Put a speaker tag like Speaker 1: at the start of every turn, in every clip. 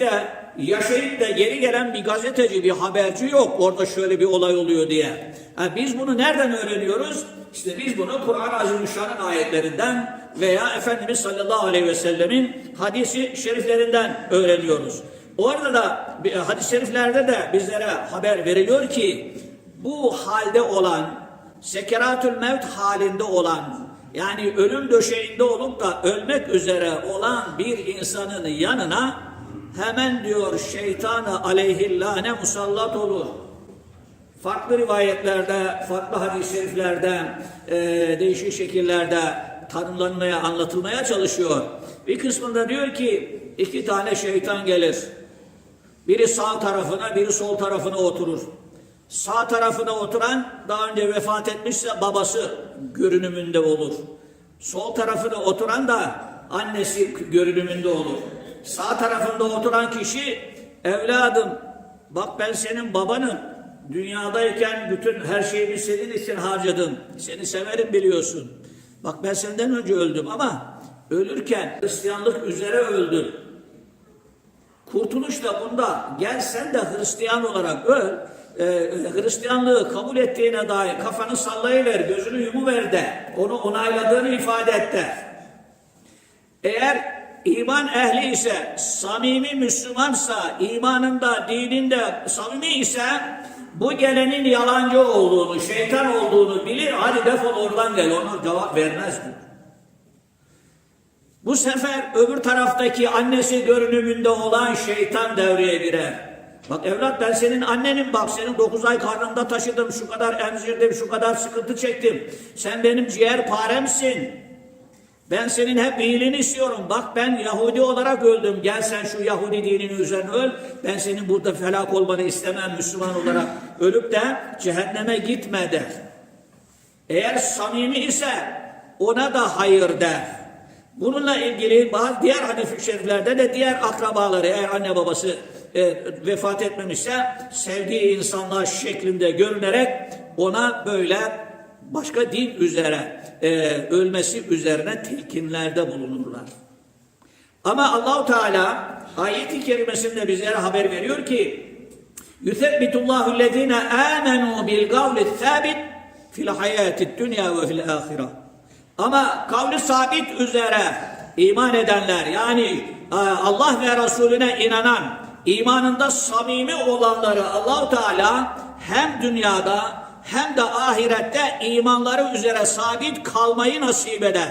Speaker 1: de yaşayıp da geri gelen bir gazeteci, bir haberci yok. Orada şöyle bir olay oluyor diye. Ha, biz bunu nereden öğreniyoruz? İşte biz bunu Kur'an-ı Azimüşşan'ın ayetlerinden veya Efendimiz sallallahu aleyhi ve sellemin hadisi şeriflerinden öğreniyoruz. Orada da bir- hadis-i şeriflerde de bizlere haber veriliyor ki bu halde olan, sekeratül mevt halinde olan yani ölüm döşeğinde olup da ölmek üzere olan bir insanın yanına hemen diyor şeytanı aleyhillâne musallat olur. Farklı rivayetlerde, farklı hadis-i şeriflerde, e, değişik şekillerde tanımlanmaya, anlatılmaya çalışıyor. Bir kısmında diyor ki iki tane şeytan gelir. Biri sağ tarafına, biri sol tarafına oturur. Sağ tarafına oturan daha önce vefat etmişse babası görünümünde olur. Sol tarafına oturan da annesi görünümünde olur. Sağ tarafında oturan kişi evladım bak ben senin babanım. Dünyadayken bütün her şeyimi senin için harcadım. Seni severim biliyorsun. Bak ben senden önce öldüm ama ölürken Hristiyanlık üzere öldüm. Kurtuluş da bunda. Gel sen de Hristiyan olarak öl. Ee, Hristiyanlığı kabul ettiğine dair kafanı sallayıver, gözünü yumuver de. Onu onayladığını ifade et de. Eğer iman ehli ise, samimi Müslümansa, imanında, dininde samimi ise bu gelenin yalancı olduğunu, şeytan olduğunu bilir. Hadi defol oradan gel. Ona cevap vermez mi? Bu sefer öbür taraftaki annesi görünümünde olan şeytan devreye girer. Bak evlat ben senin annenim bak senin 9 ay karnımda taşıdım şu kadar emzirdim şu kadar sıkıntı çektim. Sen benim ciğer paremsin. Ben senin hep iyiliğini istiyorum. Bak ben Yahudi olarak öldüm. Gel sen şu Yahudi dininin üzerine öl. Ben senin burada felak olmanı istemem Müslüman olarak. Ölüp de cehenneme gitme der. Eğer samimi ise ona da hayır der. Bununla ilgili bazı diğer hadis-i şeriflerde de diğer akrabaları eğer anne babası e, vefat etmemişse sevdiği insanlar şeklinde görünerek ona böyle başka din üzere e, ölmesi üzerine telkinlerde bulunurlar. Ama Allahu Teala ayet-i kerimesinde bizlere haber veriyor ki ellezine amenu bil kavli sabit fil hayati dünya ve fil ahire. Ama kavli sabit üzere iman edenler yani e, Allah ve Resulüne inanan imanında samimi olanları Allahu Teala hem dünyada hem de ahirette imanları üzere sabit kalmayı nasip eder.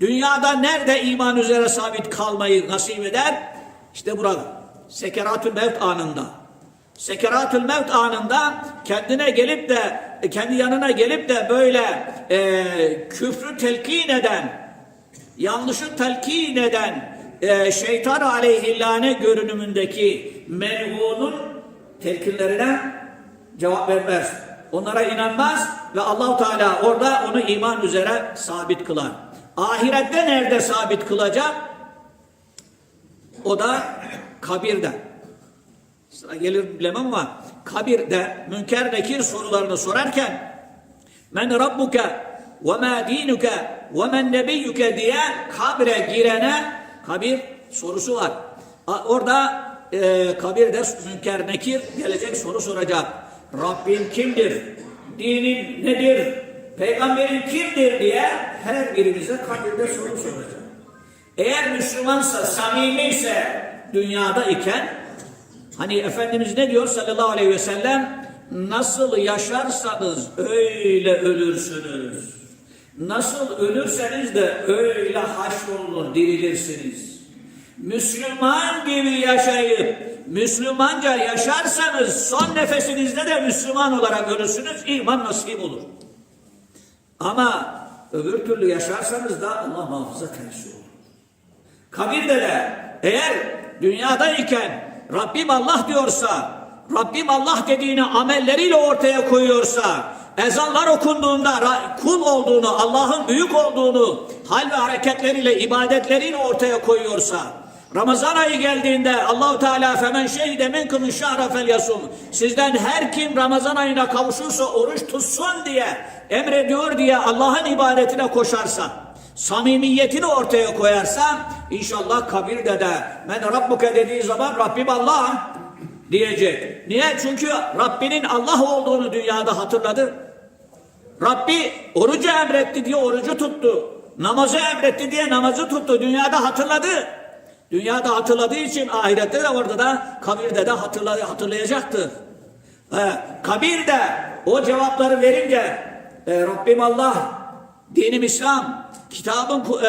Speaker 1: Dünyada nerede iman üzere sabit kalmayı nasip eder? İşte burada. Sekeratül mevt anında. Sekeratül mevt anında kendine gelip de kendi yanına gelip de böyle e, küfrü telkin eden, yanlışı telkin eden e, şeytan aleyhillâne görünümündeki melhunun telkinlerine cevap vermez. Onlara inanmaz ve Allahu Teala orada onu iman üzere sabit kılar. Ahirette nerede sabit kılacak? O da kabirde. Sıra gelir bilemem ama kabirde münker nekir sorularını sorarken men rabbuke ve ma dinuke ve men nebiyyuke diye kabre girene kabir sorusu var. Orada e, kabirde münker nekir gelecek soru soracak. Rabbin kimdir? Dinin nedir? Peygamberin kimdir diye her birimize kabirde soru soracak. Eğer Müslümansa, samimi ise dünyada iken hani Efendimiz ne diyor sallallahu aleyhi ve sellem nasıl yaşarsanız öyle ölürsünüz. Nasıl ölürseniz de öyle haşrolunur, dirilirsiniz. Müslüman gibi yaşayıp Müslümanca yaşarsanız son nefesinizde de Müslüman olarak ölürsünüz, iman nasip olur. Ama öbür türlü yaşarsanız da Allah muhafaza tersi olur. Kabirde de eğer dünyadayken Rabbim Allah diyorsa, Rabbim Allah dediğini amelleriyle ortaya koyuyorsa, ezanlar okunduğunda kul olduğunu, Allah'ın büyük olduğunu hal ve hareketleriyle, ibadetleriyle ortaya koyuyorsa, Ramazan ayı geldiğinde Allahu Teala femen şehide minkum şahra felyasum. Sizden her kim Ramazan ayına kavuşursa oruç tutsun diye emrediyor diye Allah'ın ibadetine koşarsa samimiyetini ortaya koyarsa inşallah kabirde de men rabbuke dediği zaman Rabbim Allah diyecek. Niye? Çünkü Rabbinin Allah olduğunu dünyada hatırladı. Rabbi orucu emretti diye orucu tuttu. Namazı emretti diye namazı tuttu. Dünyada hatırladı. Dünyada hatırladığı için ahirette de orada da kabirde de hatırlay hatırlayacaktır. Ee, kabirde o cevapları verince e, Rabbim Allah, dinim İslam, kitabın e,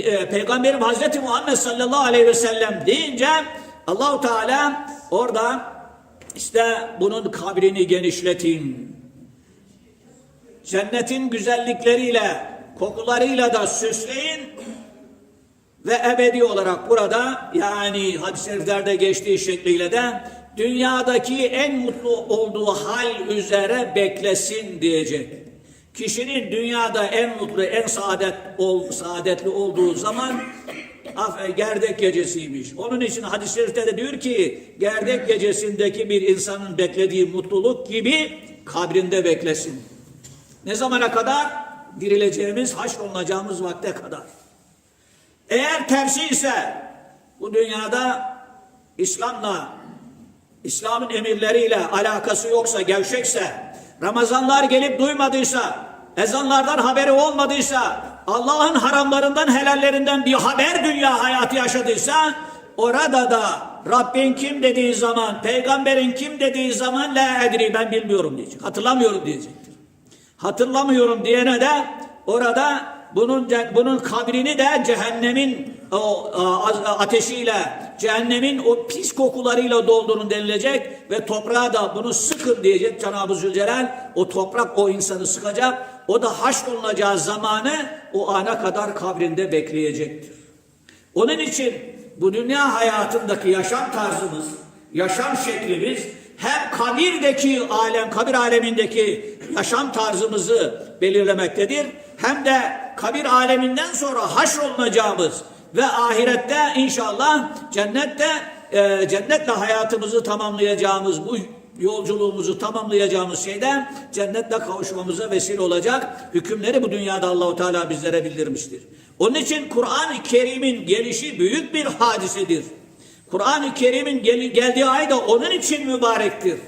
Speaker 1: e, Peygamberim Hazreti Muhammed sallallahu aleyhi ve sellem deyince Allahu Teala orada işte bunun kabrini genişletin. Cennetin güzellikleriyle, kokularıyla da süsleyin ve ebedi olarak burada yani hadis-i şeriflerde geçtiği şekliyle de dünyadaki en mutlu olduğu hal üzere beklesin diyecek. Kişinin dünyada en mutlu, en saadet ol, saadetli olduğu zaman af, gerdek gecesiymiş. Onun için hadis-i şerifte de diyor ki gerdek gecesindeki bir insanın beklediği mutluluk gibi kabrinde beklesin. Ne zamana kadar? Dirileceğimiz, haşrolunacağımız vakte kadar. Eğer tersi ise bu dünyada İslam'la, İslam'ın emirleriyle alakası yoksa, gevşekse, Ramazanlar gelip duymadıysa, ezanlardan haberi olmadıysa, Allah'ın haramlarından, helallerinden bir haber dünya hayatı yaşadıysa, orada da Rabbin kim dediği zaman, peygamberin kim dediği zaman la edri ben bilmiyorum diyecek. Hatırlamıyorum diyecektir. Hatırlamıyorum diyene de orada bunun bunun kabrini de cehennemin o ateşiyle, cehennemin o pis kokularıyla doldurun denilecek ve toprağa da bunu sıkın diyecek Cenab-ı Zülcelal. O toprak o insanı sıkacak. O da haşrolunacağı zamanı o ana kadar kabrinde bekleyecektir. Onun için bu dünya hayatındaki yaşam tarzımız, yaşam şeklimiz hem kabirdeki alem, kabir alemindeki yaşam tarzımızı belirlemektedir. Hem de kabir aleminden sonra haşrolunacağımız ve ahirette inşallah cennette e, cennetle hayatımızı tamamlayacağımız bu yolculuğumuzu tamamlayacağımız şeyde cennetle kavuşmamıza vesile olacak hükümleri bu dünyada Allahu Teala bizlere bildirmiştir. Onun için Kur'an-ı Kerim'in gelişi büyük bir hadisedir. Kur'an-ı Kerim'in gel- geldiği ay da onun için mübarektir.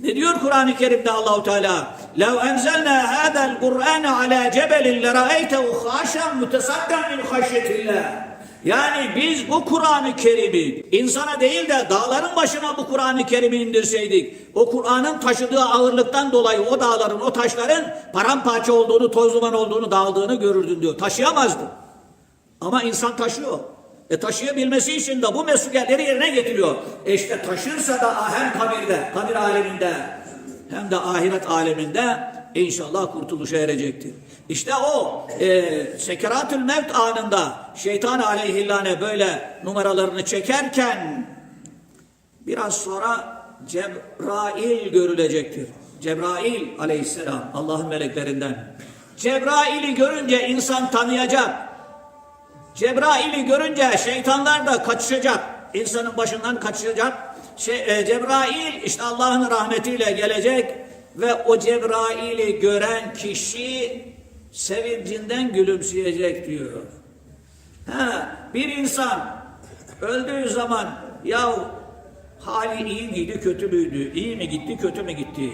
Speaker 1: Ne diyor Kur'an-ı Kerim'de Allahu Teala? "Lev enzelna hada'l Kur'ane ala cebelin lera'aytehu haşan mutasaddan min haşyetillah." Yani biz bu Kur'an-ı Kerim'i insana değil de dağların başına bu Kur'an-ı Kerim'i indirseydik, o Kur'an'ın taşıdığı ağırlıktan dolayı o dağların, o taşların paramparça olduğunu, toz duman olduğunu, dağıldığını görürdün diyor. Taşıyamazdı. Ama insan taşıyor. E taşıyabilmesi için de bu mesuliyetleri yerine getiriyor. E işte taşırsa da hem kabirde, kabir aleminde hem de ahiret aleminde inşallah kurtuluşa erecektir. İşte o e, sekeratül mevt anında şeytan aleyhillâne böyle numaralarını çekerken biraz sonra Cebrail görülecektir. Cebrail aleyhisselam Allah'ın meleklerinden. Cebrail'i görünce insan tanıyacak. Cebrail'i görünce şeytanlar da kaçışacak. İnsanın başından kaçacak. Şey, e, Cebrail işte Allah'ın rahmetiyle gelecek ve o Cebrail'i gören kişi sevincinden gülümseyecek diyor. Ha, bir insan öldüğü zaman ya hali iyi miydi kötü müydü? İyi mi gitti kötü mü gitti?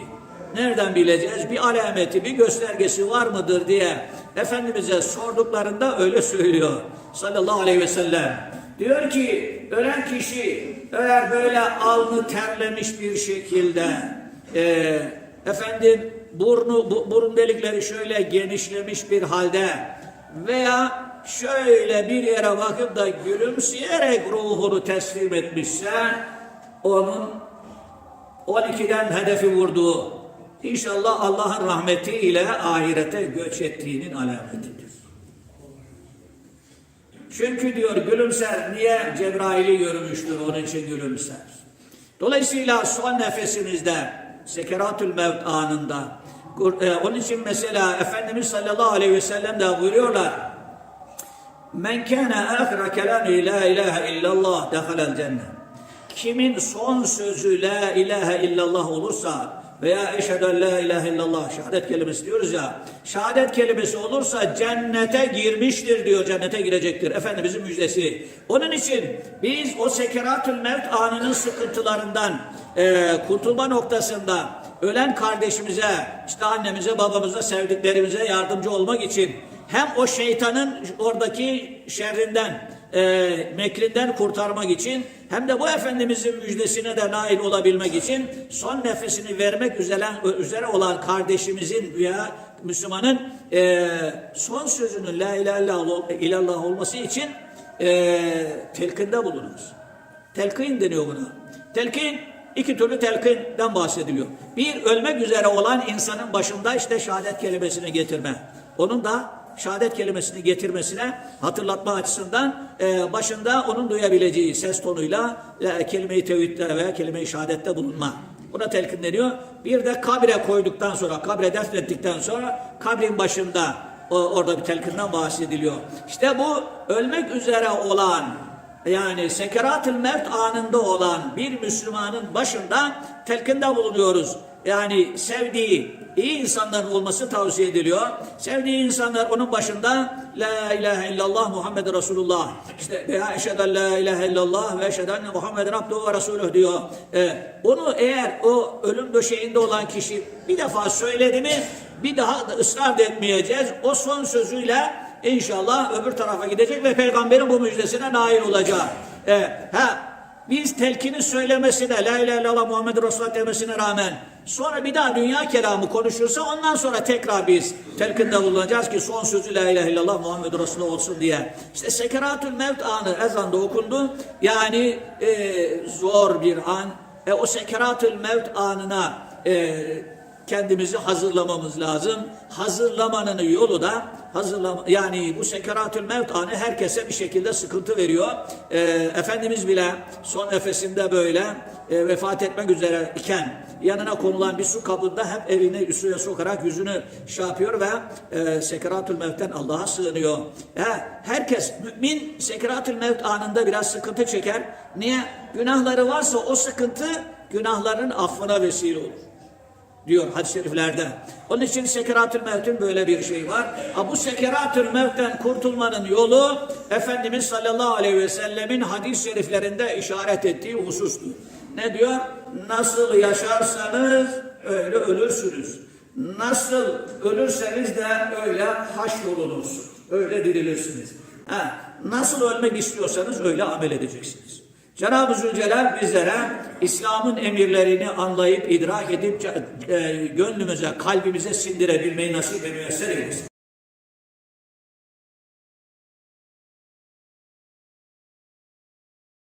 Speaker 1: Nereden bileceğiz? Bir alameti, bir göstergesi var mıdır diye Efendimiz'e sorduklarında öyle söylüyor. Sallallahu aleyhi ve sellem. Diyor ki ölen kişi eğer böyle alnı terlemiş bir şekilde e, efendim burnu bu, burun delikleri şöyle genişlemiş bir halde veya şöyle bir yere bakıp da gülümseyerek ruhunu teslim etmişse onun 12'den hedefi vurduğu inşallah Allah'ın rahmetiyle ahirete göç ettiğinin alametidir. Çünkü diyor gülümser niye Cebrail'i görmüştür onun için gülümser. Dolayısıyla son nefesimizde sekeratül mevt anında e, onun için mesela Efendimiz sallallahu aleyhi ve sellem de buyuruyorlar Men kana ahira kelami la ilahe illallah dehalel cennet. Kimin son sözü la ilahe illallah olursa veya eşhedü en la ilahe illallah şehadet kelimesi diyoruz ya. Şehadet kelimesi olursa cennete girmiştir diyor. Cennete girecektir. Efendimizin müjdesi. Onun için biz o sekeratül mevt anının sıkıntılarından e, kurtulma noktasında ölen kardeşimize, işte annemize, babamıza, sevdiklerimize yardımcı olmak için hem o şeytanın oradaki şerrinden, e, mekrinden kurtarmak için hem de bu Efendimizin müjdesine de nail olabilmek için son nefesini vermek üzere, üzere olan kardeşimizin veya Müslümanın e, son sözünün la ilahe illallah olması için e, telkinde bulunuruz. Telkin deniyor buna. Telkin iki türlü telkinden bahsediliyor. Bir ölmek üzere olan insanın başında işte şehadet kelimesini getirme. Onun da şehadet kelimesini getirmesine hatırlatma açısından e, başında onun duyabileceği ses tonuyla e, kelime-i tevhidde ve kelime-i şehadette bulunma. Buna telkin deniyor. Bir de kabre koyduktan sonra, kabre defnettikten sonra kabrin başında o, orada bir telkinden bahsediliyor. İşte bu ölmek üzere olan yani sekerat-ül mevt anında olan bir Müslümanın başında telkinde bulunuyoruz. Yani sevdiği iyi insanların olması tavsiye ediliyor. Sevdiği insanlar onun başında La ilahe illallah Muhammed Resulullah. İşte veya eşheden la ilahe illallah ve eşheden Muhammeden abduhu ve resuluh diyor. Ee, onu eğer o ölüm döşeğinde olan kişi bir defa söyledi mi bir daha da ısrar etmeyeceğiz. O son sözüyle İnşallah öbür tarafa gidecek ve peygamberin bu müjdesine nail olacak. Ee, ha, biz telkini söylemesine, la ilahe illallah Muhammed Resulullah demesine rağmen sonra bir daha dünya kelamı konuşursa ondan sonra tekrar biz telkinde bulunacağız ki son sözü la ilahe illallah Muhammed Resulullah olsun diye. İşte sekeratül mevt anı ezanda okundu. Yani e, zor bir an. E, o sekeratül mevt anına e, kendimizi hazırlamamız lazım. Hazırlamanın yolu da hazırlama yani bu sekeratül mevt anı herkese bir şekilde sıkıntı veriyor. Ee, Efendimiz bile son nefesinde böyle e, vefat etmek üzere iken yanına konulan bir su kabında hem elini suya sokarak yüzünü şey yapıyor ve e, sekeratül mevtten Allah'a sığınıyor. E, herkes mümin sekeratül mevt anında biraz sıkıntı çeker. Niye? Günahları varsa o sıkıntı günahların affına vesile olur diyor hadis-i şeriflerde. Onun için sekeratül mevtün böyle bir şey var. Ha, bu sekeratül mevtten kurtulmanın yolu Efendimiz sallallahu aleyhi ve sellemin hadis-i şeriflerinde işaret ettiği husustur. Ne diyor? Nasıl yaşarsanız öyle ölürsünüz. Nasıl ölürseniz de öyle haşrolunursunuz. Öyle dirilirsiniz. Ha, nasıl ölmek istiyorsanız öyle amel edeceksiniz. Cenab-ı Zülcelal bizlere İslam'ın emirlerini anlayıp, idrak edip e, gönlümüze, kalbimize sindirebilmeyi nasip ve müyesser eylesin.